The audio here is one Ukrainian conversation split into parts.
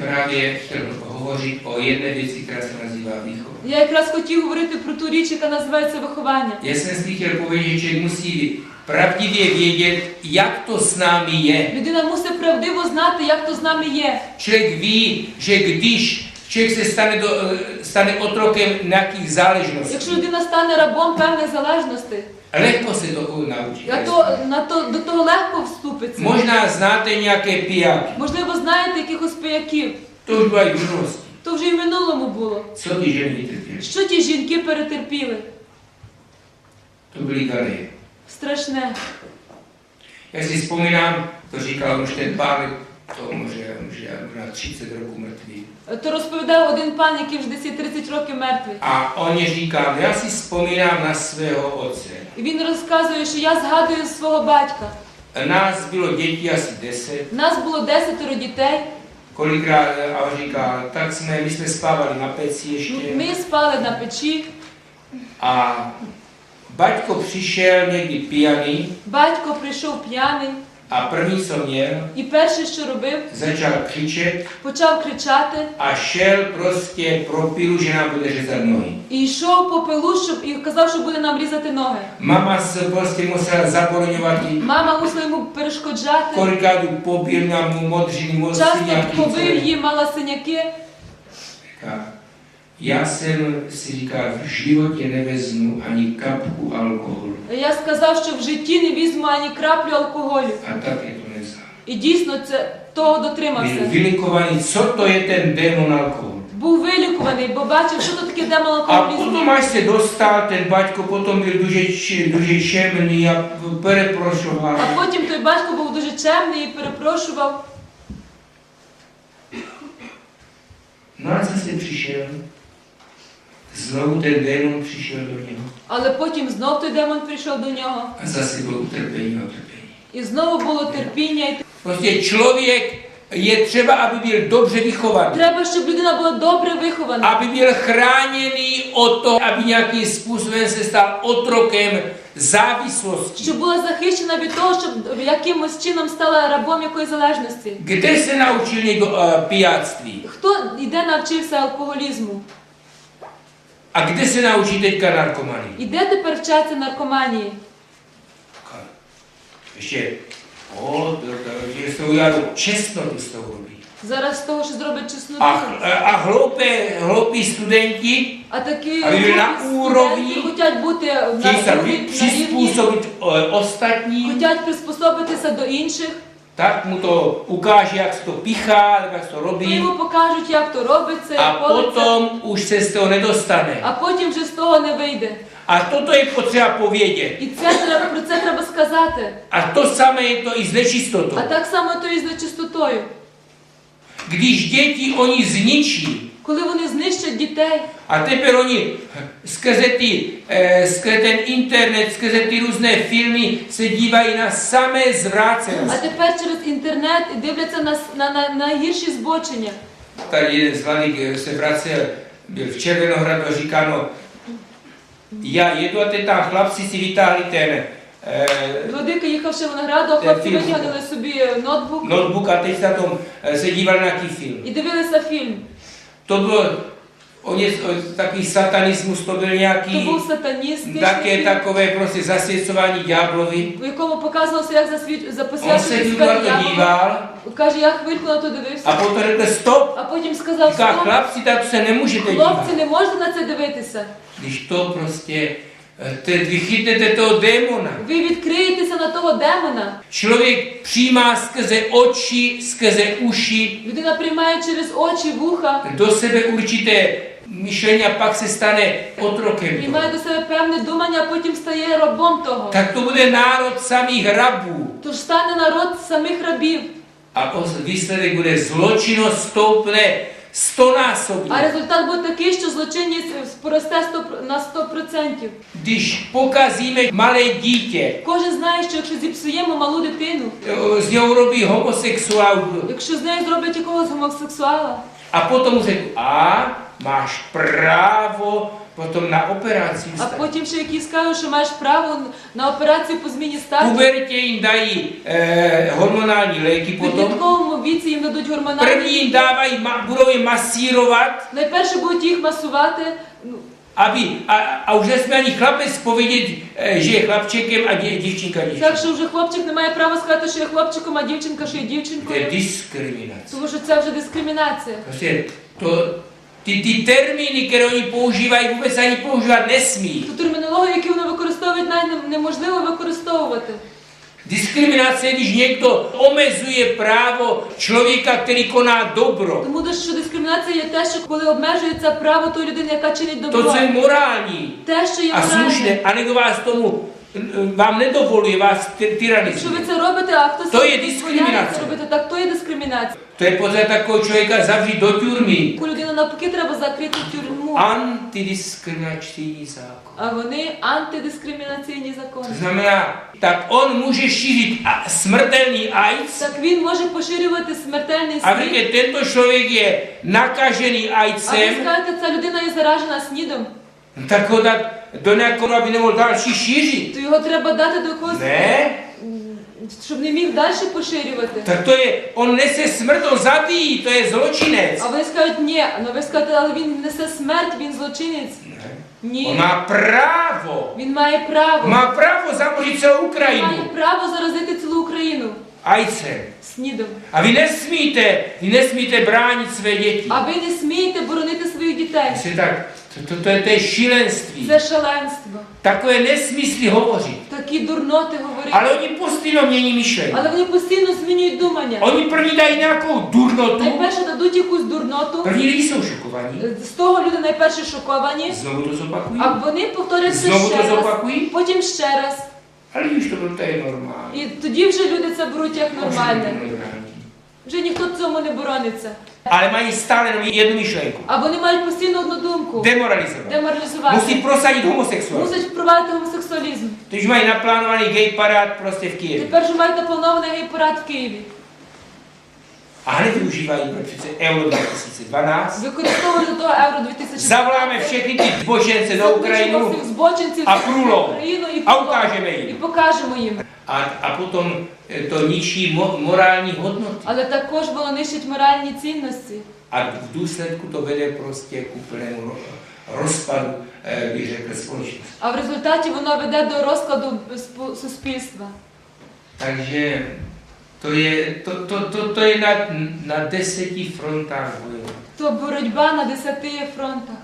Právě chtěl hovořit o jedné věci, která se nazývá výchova. Я якраз хотів говорити про ту річ, яка називається виховання. Si chtěl povědět, že člověk musí pravdivě vědět, jak to s námi je. Людина мусить правдиво знати, як то з нами є. Člověk ví, že když člověk se stane, do, eh, stane otrokem nějakých záležností, Якщо людина стане рабом певних залежностей, lehko se to naučí. а то, на то, до того легко вступиться. Možná znáte nějaké pijáky, Можливо, знаєте якихось bylo i v minulosti. То вже і в минулому було. Co ty ženy trpěly? Що ті жінки перетерпіли? To byly galeje. Страшне. Si vzpomínám, to říkal už ten pán, to může, může na 30 roků mrtvý. То розповідав один пан, який вже десь є 30 років мертвий. On je říkal, já si vzpomínám na svého otce. І він розказує, що я згадую свого батька. Nás bylo dětí asi 10, Нас було десятеро дітей. kolikrát, a říkal, tak jsme, my jsme spávali na peci ještě. Ми спали на печі. A Baťko přišel někdy pijaný Батько прийшов п'яний, a první, co měl, і перше, що робив, začal křičet почав кричати a šel prostě pro pilu, že nám bude řezat nohy. і йшов по пилу, щоб і казав, що буде нам різати ноги. Mama se prostě musela zaporňovat i Мама мусила йому перешкоджати. pobil na mu modřiny, moc Часто побив її, мала синяки. Říká, Já jsem si říkal, v životě nevezmu ani kapku alkoholu. Я сказав, що в житті не візьму ані краплю алкоголю. A tak je to nevzal. І дійсно це того дотримався. vylikovaný, co to je ten démon alkoholu. Був вилікуваний, бо бачив, що то таке демон алкоголізму. potom, až se dostal, ten potom byl duže, č- duže čemný a pereprošoval. А потім той батько був дуже чемний і перепрошував. No a zase přišel, znovu ten démon přišel do něho Але потім знов той демон прийшов до нього. a zase bylo utrpení a utrpení. І znovu було терпіння. І člověk je třeba, aby byl dobře vychovaný. треба, щоб людина була добре вихована, aby byl chráněný o to, aby nějakým způsobem se stal otrokem závislosti. щоб була захищена від того, щоб якимось чином стала рабом якоїсь залежності. Kde se naučil někdo uh. Хто йде навчився алкоголізму? A kde se naučí teďka narkomanii? І де тепер вчаться наркоманії? To, že z toho udělal čestnotu z toho. Зараз з того, що зроблять чесноту. A, a hloupé, hloupí studenti А такі А на глупі уровні. студенти хочуть бути на на рівні, přizpůsobit uh, хочуть приспособитися до інших, tak mu to ukáže, jak se to pichá, nebo jak to то robí. йому покажуть, як то робиться, A як колиться, potom už se z toho nedostane. а потім вже з того не вийде. A toto je potřeba povědět. І це треба про це треба сказати. A to samé je to i s nečistotou. А так само то і з нечистотою. Když děti oni zničí, Коли вони знищать дітей, skrze, ty, eh, skrze ten internet, skrze ty různé filmy se dívají na samé а тепер через інтернет дивляться на, на, на, на гірші збочення. Eh, vracel, byl v Červenohradu a říká, no, já jedu a teď tam chlapci si vytáhli ten eh, Владика їхав ще в винограду, а хлопці витягнули собі ноутбук na tom eh, se dívali na nějaký film. і дивилися фільм. To bylo o ně, takový satanismus, to byl nějaký, to byl satanist, také takové prostě zasvěcování ďáblovi. якому показувалося, як засвіт... On se díval, to díval Каже, я хвильку на то a дивився, potom řekl stop. а потім сказав, стоп, chlapci, tak to se nemůžete dívat. хлопці, не можна на це дивитися. Když to prostě, eh, te, vy chytnete. Ви відкриєтеся на того демона. Člověk přijímá skrze oči, skrze uši Людина приймає через очі, вуха, do sebe určité myšlení a pak se stane приймає до себе певне думання, а потім стає рабом того. Tak to bude národ samých rabů. Тож стане народ самих рабів. A os- výsledek bude zločinnost stoupne А результат буде такий, що злочинність поросте 100 на 100%. Діж показіме мале дітє. Кожен знає, що якщо зіпсуємо малу дитину, з нього něho гомосексуал. якщо з нею зроблять якогось гомосексуала, А потім вже, а, маєш máš potom na operáciu А потім ще якісь кажуть, що маєш право на операцію по зміні V статі. pubertě jim dají e, hormonální léky В підлітковому віці їм дадуть гормональні. ліки. dávají, ma, budou je masírovat, Найперше будуть їх масувати. ну, aby, a, a už nesmí ani chlapec povědět, e, že je chlapčekem a dě, що вже хлопчик не має права сказати, що є хлопчиком, а дівчинка, що є To je дівчинкою. diskriminace. Тому що це вже дискримінація. Prostě to, ty, ty termíny, které oni používají, vůbec ani používat nesmí. Ту термінологію, яку вони використовують, навіть не- неможливо використовувати. Diskriminace je, když někdo omezuje právo člověka, který koná dobro. Тому що дискримінація є те, що коли обмежується право тої людини, яка чинить To, добро. co je morální Те, що є a моральне. slušné, a někdo vás tomu vám nedovoluje, vás ty- Якщо tyranizuje. ви це робите, а хтось То є дискримінація. робити, так то є дискримінація. Je poté takového člověka zavřít do tюрmy. Таку людину навпаки треба закрити в тюрму. Antidiskriminační zákon. А вони антидискримінаційні закони. Znamená, tak on může šířit a- smrtelný Так він може поширювати смертельний a vy, снід. že tento člověk je nakažený А ви скажете, ця людина є заражена снідом, no tak ho dát do nějakého, aby nemohl další šířit. то його треба дати до когось, Ne, м, щоб не міг далі поширювати. tak to je, on nese smrt, on zabíjí, to je zločinec. А вони скажуть, ні, ну ви скажете, але він несе смерть, він злочинець. Ні. On má právo, Він має право. má právo zamořit celou Він має право заразити цілу Україну AIDSem. снідом. A vy nesmíte, vy nesmíte bránit své děti. А ви не смієте боронити своїх дітей. Jestli tak, to, to, je, to je šílenství. Це шаленство. Takové nesmysly hovořit. Такі дурноти говорять. Ale oni postійно mění myšlení. Але вони постійно змінюють думання. Oni první dají nějakou durnotu, Найперше дадуть якусь дурноту. lidi jsou šokovaní, З того люди найперше шоковані, znovu to zopakují, а вони повторять це ще to раз, zopakují, потім ще раз. ale když to bylo, to je normální. І тоді вже люди це беруть як нормальне. Вже ніхто цьому не борониться. Ale mají stále одну jednu myšlenku. А вони мають постійно одну думку. Demoralizovat. Деморалізувати. Musí prosadit homosexuál. Мусить впровадити гомосексуалізм. Když має напланований гей-парад просто в Києві. Тепер же мають напланований гей-парад в Києві. A hned využívají pro přece Euro 2012. Використовують до Євро 2000. Zavoláme všechny ty zbožence na збочинців a průlom. і, a ukážeme і jim. покажемо їм. A, a potom eh, to ničí mo, morální hodnoty. Але також воно нищить моральні цінності. A v důsledku to vede prostě k úplnému ro- rozpadu, eh, bych řekl, společnosti. А в результаті воно веде до розкладу спо- суспільства. Takže to je, to, to, to, to je na, na deseti frontách boje. То боротьба на десяти фронтах.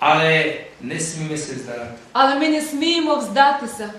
Ale nesmíme se zdát. Але ми не сміємо вздатися.